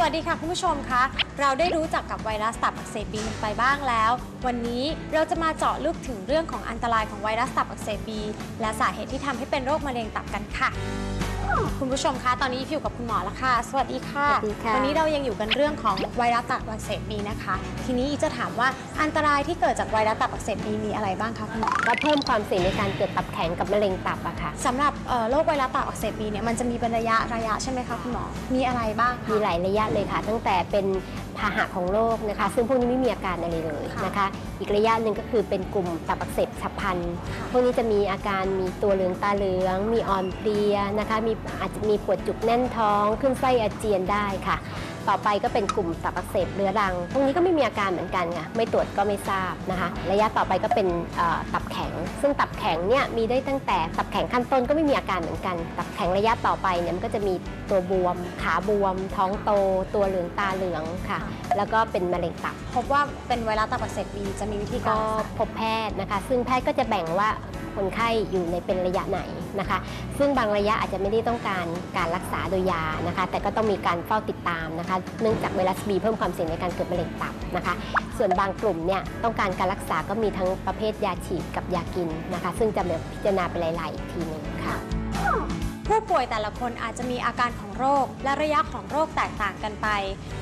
สวัสดีค่ะคุณผู้ชมคะเราได้รู้จักกับไวรัสตับอักเสบบีไปบ้างแล้ว วันนี้เราจะมาเจาะลึกถึงเรื่องของอันตรายของไวรัสตับอักเสบบีและสาเหตุที่ทำให้เป็นโรคมะเร็งตับกันค่ะ คุณผู้ชมคะ ตอนนี้อยู่กับคุณหมอแล้วค่ะ สวัสดีค่ะ สวัสดีค่ะ วันนี้เรายังอยู่กันเรื่องของไวรัสตับอักเสบบีนะคะ ทีนี้อีจะถามว่าอันตรายที่เกิดจากไวรัสตับอักเสบบีมีอะไรบ้างคะคุณหมอก็เพิ่มความเสี่ยงในการเกิดตับแข็งกับมะเร็งตับอะค่ะ สำหรับเอ่อโรคไวรัสตับอักเสบบีเนี่ยมันจะมีเป็นระยะระยะใช่ไหมคะคุณหมอ มีอะไรบ้างคะ มีหลายระยะเลยค่ะ ตั้งแต่เป็น พาหะของโรคนะคะ ซึ่งพวกนี้ไม่มีอาการอะไรเลยค่ะนะคะ อีกระยะหนึ่งก็คือเป็นกลุ่มตับอักเสบฉับพลันค่ะพวกนี้จะมีอาการมีตัวเหลืองตาเหลือง มีอ่อนเพลียนะคะ มีอาจจะมีปวดจุกแน่นท้อง ขึ้นไส้อาเจียนได้ค่ะ ต่อไปก็เป็นกลุ่มตับอักเสบเรื้อรังพวกนี้ก็ไม่มีอาการเหมือนกันค่ะไม่ตรวจก็ไม่ทราบนะคะ ระยะต่อไปก็เป็นเอ่อตับแข็ง ซึ่งตับแข็งเนี่ยมีได้ตั้งแต่ตับแข็งขั้นต้นก็ไม่มีอาการเหมือนกัน ตับแข็งระยะต่อไปเนี่ยมันก็จะมีตัวบวม ขาบวม ท้องโต ตัวเหลืองตาเหลืองค่ะ แล้วก็เป็นมะเร็งตับ พบว่าเป็นไวรัสตับอักเสบบีจะมีวิธีการก็รักษาพบแพทย์นะคะ ซึ่งแพทย์ก็จะแบ่งว่า คนไข้อยู่ในเป็นระยะไหนนะคะ ซึ่งบางระยะอาจจะไม่ได้ต้องการการรักษาโดยยานะคะ แต่ก็ต้องมีการเฝ้าติดตามนะคะ เนื่องจากไวรัสบีเพิ่มความเสี่ยงในการเกิดมะเร็งตับนะคะ ส่วนบางกลุ่มเนี่ยต้องการการรักษาก็มีทั้งประเภทยาฉีดกับยากินนะคะ ซึ่งจะพิจารณาเป็นหลายๆอีกทีหนึ่งค่ะผู้ป่วยแต่ละคนอาจจะมีอาการของโรค และระยะของโรคแตกต่างกันไป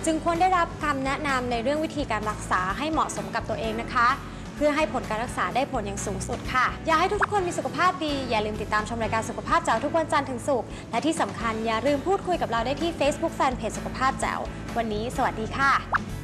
จึงควรได้รับคำแนะนำในเรื่องวิธีการรักษาให้เหมาะสมกับตัวเองนะคะ เพื่อให้ผลการรักษาได้ผลอย่างสูงสุดค่ะ อยากให้ทุกๆคนมีสุขภาพดี อย่าลืมติดตามชมรายการสุขภาพแจ๋วทุกวันจันทร์ถึงศุกร์และที่สำคัญอย่าลืมพูดคุยกับเราได้ที่ Facebook Fanpage สุขภาพแจ๋ววันนี้ สวัสดีค่ะ